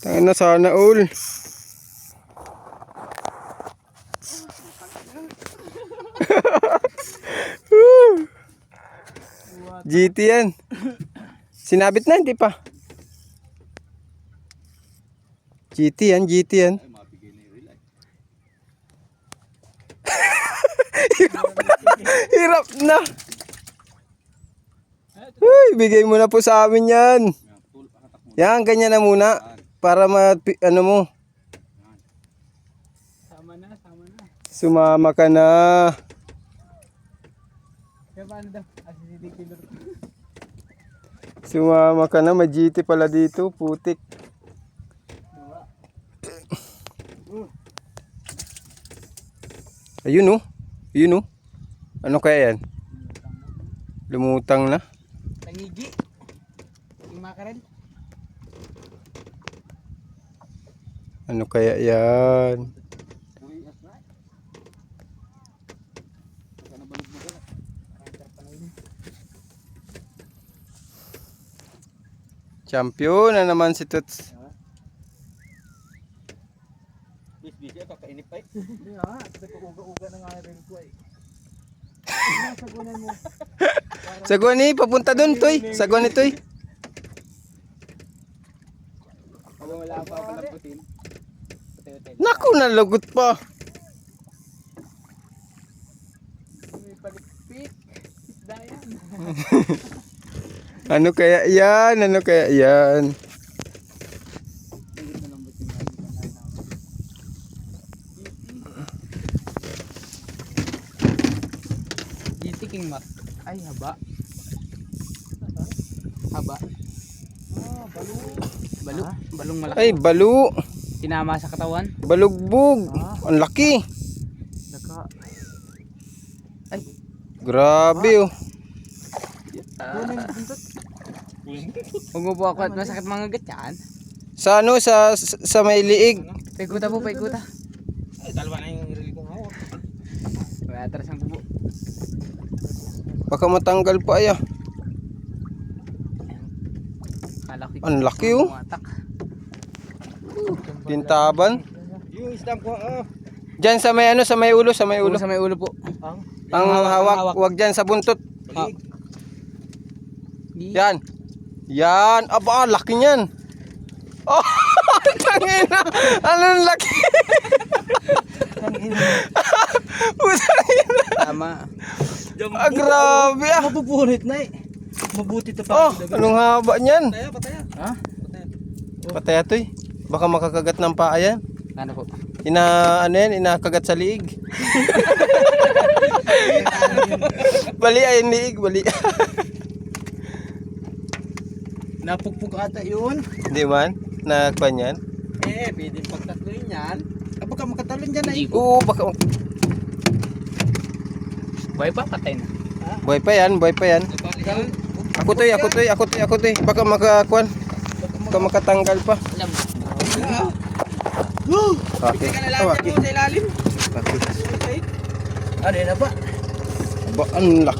Tangin na sana all. GT yan. Sinabit na, hindi pa. GT yan, GT yan. Hirap na. Hirap na. Uy, bigay mo na po sa amin yan. Yan, ganyan na muna. Para ma, ano mo, Sama na, sama na. sumama ka na. Killer. Sumama ka na, may GT pala dito, putik. Ayun oh. Ayun oh. Ano kaya yan? Lumutang na. Tangigi. Yung makarel. Ano kaya yan? Champion na naman si Toots. Bis, bis, ya, kakainip pa eh. Hindi nga, nagkuuga-uga na nga rin ko eh. Sagunan mo. Sagwan ni, papunta dun, Toy. Sagwan ni, Toy. Wala pa pala putin. Puti-puti. Naku, nalagot pa. Ano kaya yan? Ano kaya yan? Hindi na lang butin natin na nasama. GT King Mat. Ay, haba. Haba. Ah, balo. Balo. Balong malaki. Ay, balu. Tinama sa katawan. Balugbog. Ang laki. Naka. Grabe oh. Huwag mo po ako at masakit mga gatyan. Sa ano, sa, sa may liig. Paikuta po, paikuta. Ay, dalawa na yung rili kong hawak. Kaya atras ang kubo. Baka matanggal pa ay ah. Ang laki, oh. Pintaban. Yung stamp ko, ah. Diyan sa may ano, sa may ulo, sa may Ulo sa may ulo po. Ang? Ang hawak, wag diyan sa buntot. Ha. Yan. Yan. Aba, laki niyan. Oh, tangina. Anong laki? Putangina. Tama. Ah, grabe ah. Mapupunit na eh. Mabuti to Oh, pa. anong haba niyan? Pataya, pataya. Ha? Patay ito eh. Baka makakagat ng paa yan. Ano po? Ina, ano yan, inakagat sa liig. bali ay liig, bali. Napugpug ata yun. Hindi man, nagpan yan. Eh, pwede pagtatloyin yan. Ah, baka makatalon dyan eh. Ko. Oo, baka, Buhay pa, patay na. buhay pa yan, buhay pa yan. Ako to, ako to, ako to, ako to. Baka makakuan, baka makatanggal pa. Alam mo. Okay. Teka na Oh, lang okay. sa ilalim. Okay. Ano na ba? Ba, ang laki